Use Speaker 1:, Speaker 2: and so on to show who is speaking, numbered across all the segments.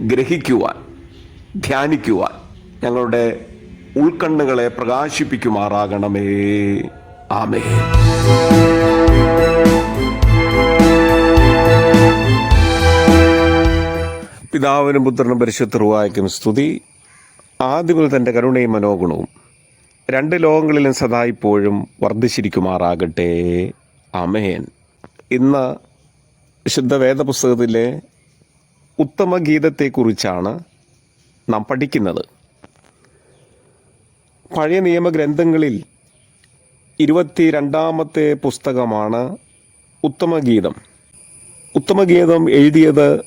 Speaker 1: ഗ്രഹിക്കുവാൻ ധ്യാനിക്കുവാൻ ഞങ്ങളുടെ ഉൾക്കണ്ണുകളെ പ്രകാശിപ്പിക്കുമാറാകണമേ. ആമേ പിതാവിനും പുത്രനും പരിശുദ്ധർവായിക്കും സ്തുതി. ആദ്യമുതൽ തന്റെ കരുണയും മനോഗുണവും രണ്ട് ലോകങ്ങളിലും സദാ ഇപ്പോഴും വർദ്ധിച്ചിരിക്കുമാറാകട്ടെ. അമേൻ ഇന്ന് വിശുദ്ധ വേദപുസ്തകത്തിലെ ഉത്തമ ഗീതത്തെക്കുറിച്ചാണ് നാം പഠിക്കുന്നത്. പഴയ നിയമഗ്രന്ഥങ്ങളിൽ ഇരുപത്തി രണ്ടാമത്തെ പുസ്തകമാണ് ഉത്തമഗീതം. ഉത്തമഗീതം എഴുതിയത്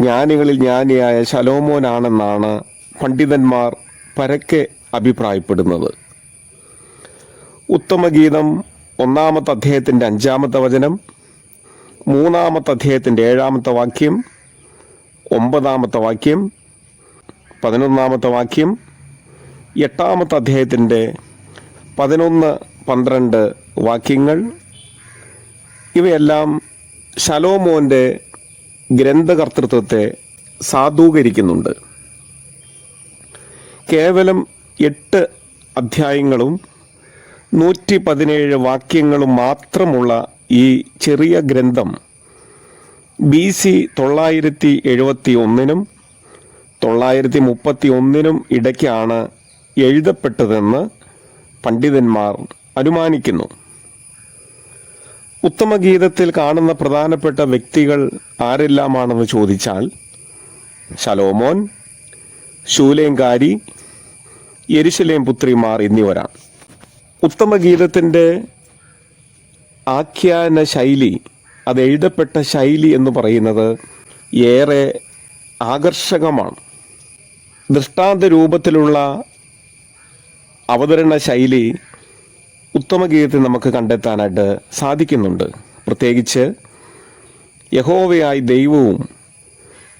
Speaker 1: ജ്ഞാനികളിൽ ജ്ഞാനിയായ ശലോമോനാണെന്നാണ് പണ്ഡിതന്മാർ പരക്കെ അഭിപ്രായപ്പെടുന്നത്. ഉത്തമഗീതം ഒന്നാമത്തെ അദ്ദേഹത്തിന്റെ അഞ്ചാമത്തെ വചനം മൂന്നാമത്തെ അദ്ദേഹത്തിന്റെ ഏഴാമത്തെ വാക്യം ഒമ്പതാമത്തെ വാക്യം പതിനൊന്നാമത്തെ വാക്യം എട്ടാമത്തെ അധ്യായത്തിന്റെ പതിനൊന്ന് പന്ത്രണ്ട് വാക്യങ്ങൾ. ഇവയെല്ലാം ശലോമോന്റെ ഗ്രന്ഥകർത്തൃത്വത്തെ സാധൂകരിക്കുന്നുണ്ട്. കേവലം എട്ട് അധ്യായങ്ങളും നൂറ്റി പതിനേഴ് വാക്യങ്ങളും മാത്രമുള്ള ഈ ചെറിയ ഗ്രന്ഥം ബി സി തൊള്ളായിരത്തി എഴുപത്തി ഒന്നിനും തൊള്ളായിരത്തി മുപ്പത്തി ഒന്നിനും ഇടയ്ക്കാണ് എഴുതപ്പെട്ടതെന്ന് പണ്ഡിതന്മാർ അനുമാനിക്കുന്നു. ഉത്തമഗീതത്തിൽ കാണുന്ന പ്രധാനപ്പെട്ട വ്യക്തികൾ ആരെല്ലാമാണെന്ന് ചോദിച്ചാൽ ശലോമോൻ ശൂലേങ്കാരി യരിശലേം പുത്രിമാർ എന്നിവരാണ്. ഉത്തമഗീതത്തിന്റെ ആഖ്യാന ശൈലി അത് എഴുതപ്പെട്ട ശൈലി എന്ന് പറയുന്നത് ഏറെ ആകർഷകമാണ്. ദൃഷ്ടാന്ത രൂപത്തിലുള്ള അവതരണ ശൈലി ഉത്തമഗീതത്തിൽ നമുക്ക് കണ്ടെത്താനായിട്ട് സാധിക്കുന്നുണ്ട്. പ്രത്യേകിച്ച് യഹോവയായി ദൈവവും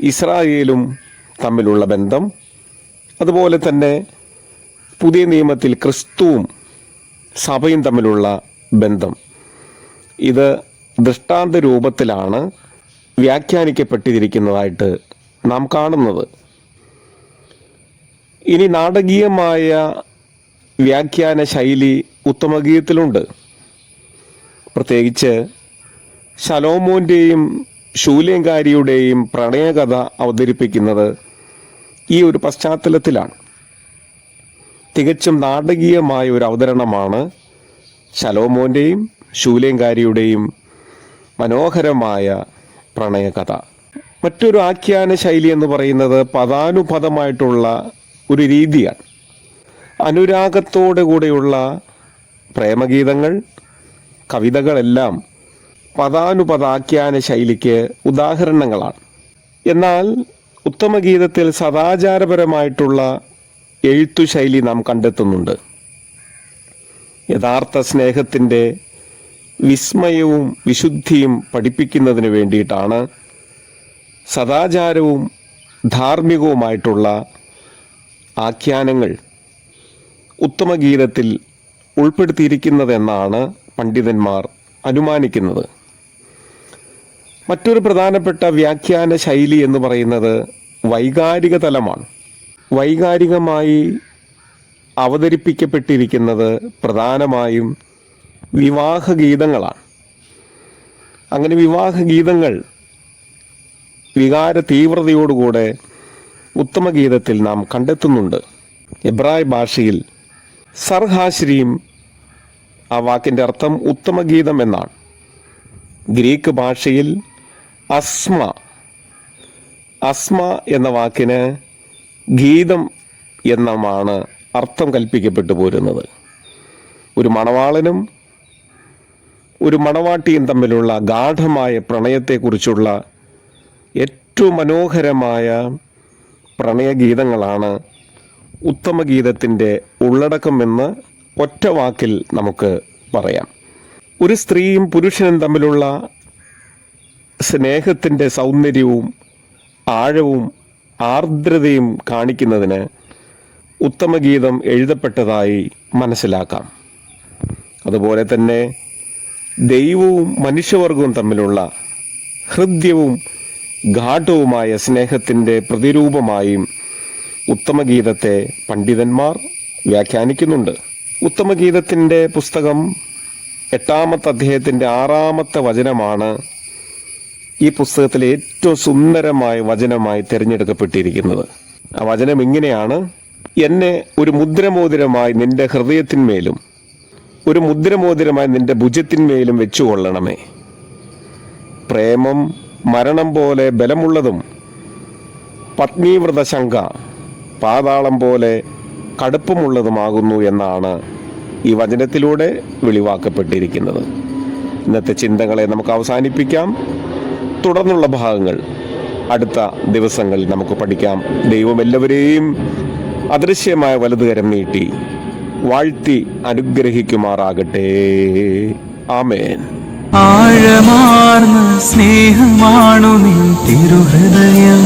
Speaker 1: ഇസ്രായേലും തമ്മിലുള്ള ബന്ധം അതുപോലെ തന്നെ പുതിയ നിയമത്തിൽ ക്രിസ്തുവും സഭയും തമ്മിലുള്ള ബന്ധം. ഇത് ദൃഷ്ടാന്ത രൂപത്തിലാണ് വ്യാഖ്യാനിക്കപ്പെട്ടിരിക്കുന്നതായിട്ട് നാം കാണുന്നത്. ഇനി നാടകീയമായ വ്യാഖ്യാന ശൈലി ഉത്തമഗീയത്തിലുണ്ട് പ്രത്യേകിച്ച് ശലോമോന്റെയും ശൂല്യങ്കാരിയുടെയും പ്രണയകഥ അവതരിപ്പിക്കുന്നത് ഈ ഒരു പശ്ചാത്തലത്തിലാണ്. തികച്ചും നാടകീയമായ ഒരു അവതരണമാണ് ശലോമോന്റെയും ശൂല്യങ്കാരിയുടെയും മനോഹരമായ പ്രണയകഥ. മറ്റൊരു ആഖ്യാന ശൈലി എന്ന് പറയുന്നത് പദാനുപദമായിട്ടുള്ള ഒരു രീതിയാണ്. അനുരാഗത്തോടു കൂടെയുള്ള പ്രേമഗീതങ്ങൾ കവിതകളെല്ലാം പദാനുപദാഖ്യാന ശൈലിക്ക് ഉദാഹരണങ്ങളാണ്. എന്നാൽ ഉത്തമഗീതത്തിൽ സദാചാരപരമായിട്ടുള്ള എഴുത്തു ശൈലി നാം കണ്ടെത്തുന്നുണ്ട്. യഥാർത്ഥ സ്നേഹത്തിന്റെ വിസ്മയവും വിശുദ്ധിയും പഠിപ്പിക്കുന്നതിന് വേണ്ടിയിട്ടാണ് സദാചാരവും ധാർമ്മികവുമായിട്ടുള്ള ആഖ്യാനങ്ങൾ ഉത്തമഗീതത്തിൽ ഉൾപ്പെടുത്തിയിരിക്കുന്നതെന്നാണ് പണ്ഡിതന്മാർ അനുമാനിക്കുന്നത്. മറ്റൊരു പ്രധാനപ്പെട്ട വ്യാഖ്യാന ശൈലി എന്ന് പറയുന്നത് വൈകാരിക തലമാണ്. വൈകാരികമായി അവതരിപ്പിക്കപ്പെട്ടിരിക്കുന്നത് പ്രധാനമായും വിവാഹ ഗീതങ്ങളാണ് അങ്ങനെ വിവാഹ ഗീതങ്ങൾ വികാര തീവ്രതയോടുകൂടെ ഉത്തമഗീതത്തിൽ നാം കണ്ടെത്തുന്നുണ്ട്. എബ്രായ ഭാഷയിൽ സർഹാശ്രീം ആ വാക്കിന്റെ അർത്ഥം ഉത്തമഗീതം എന്നാണ്. ഗ്രീക്ക് ഭാഷയിൽ അസ്മ അസ്മ എന്ന വാക്കിന് ഗീതം എന്നമാണ് അർത്ഥം കൽപ്പിക്കപ്പെട്ടു പോരുന്നത്. ഒരു മണവാളനും ഒരു മണവാട്ടിയും തമ്മിലുള്ള ഗാഠമായ പ്രണയത്തെക്കുറിച്ചുള്ള ഏറ്റവും മനോഹരമായ പ്രണയഗീതങ്ങളാണ് ഉത്തമഗീതത്തിന്റെ ഉള്ളടക്കമെന്ന് ഒറ്റ വാക്കിൽ നമുക്ക് പറയാം. ഒരു സ്ത്രീയും പുരുഷനും തമ്മിലുള്ള സ്നേഹത്തിന്റെ സൗന്ദര്യവും ആഴവും ആർദ്രതയും കാണിക്കുന്നതിന് ഉത്തമഗീതം എഴുതപ്പെട്ടതായി മനസ്സിലാക്കാം. അതുപോലെ തന്നെ ദൈവവും മനുഷ്യവർഗവും തമ്മിലുള്ള ഹൃദ്യവും ഗാഠവുമായ സ്നേഹത്തിന്റെ പ്രതിരൂപമായും ഉത്തമഗീതത്തെ പണ്ഡിതന്മാർ വ്യാഖ്യാനിക്കുന്നുണ്ട്. ഉത്തമഗീതത്തിന്റെ പുസ്തകം എട്ടാമത്തെ അദ്ദേഹത്തിന്റെ ആറാമത്തെ വചനമാണ് ഈ പുസ്തകത്തിലെ ഏറ്റവും സുന്ദരമായ വചനമായി തിരഞ്ഞെടുക്കപ്പെട്ടിരിക്കുന്നത്. ആ വചനം ഇങ്ങനെയാണ്. എന്നെ ഒരു മുദ്രമോതിരമായി നിന്റെ ഹൃദയത്തിന്മേലും ഒരു മുദ്രമോതിരമായി നിന്റെ ഭുജത്തിന്മേലും വെച്ചുകൊള്ളണമേ. പ്രേമം മരണം പോലെ ബലമുള്ളതും പത്നീവ്രത ശങ്ക പാതാളം പോലെ കടുപ്പമുള്ളതുമാകുന്നു എന്നാണ് ഈ വചനത്തിലൂടെ വെളിവാക്കപ്പെട്ടിരിക്കുന്നത്. ഇന്നത്തെ ചിന്തകളെ നമുക്ക് അവസാനിപ്പിക്കാം. തുടർന്നുള്ള ഭാഗങ്ങൾ അടുത്ത ദിവസങ്ങളിൽ നമുക്ക് പഠിക്കാം. ദൈവം എല്ലാവരെയും അദൃശ്യമായ വലതുകരം നീട്ടി വാഴ്ത്തി അനുഗ്രഹിക്കുമാറാകട്ടെ. ആമേൻ.
Speaker 2: ആഴമാർന്ന സ്നേഹമാണു നിൻ തിരുഹൃദയം.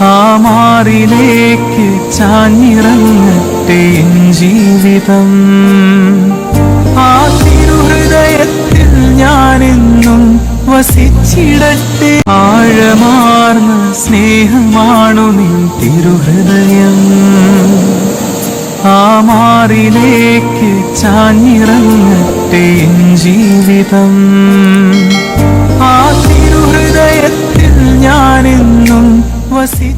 Speaker 2: ആ മാറിലേക്ക് ചാഞ്ഞിറങ്ങട്ടെ ജീവിതം. ആ തിരുഹൃദയത്തിൽ ഞാനെന്നും വസിച്ചിടട്ടെ. ആഴമാർന്ന സ്നേഹമാണു നിൻ തിരുഹൃദയം. ആമാറിലേക്ക് ചാഞ്ഞിറങ്ങട്ടെ ജീവിതം. ആ തിരുഹൃദയത്തിൽ ഞാനെന്നും വസി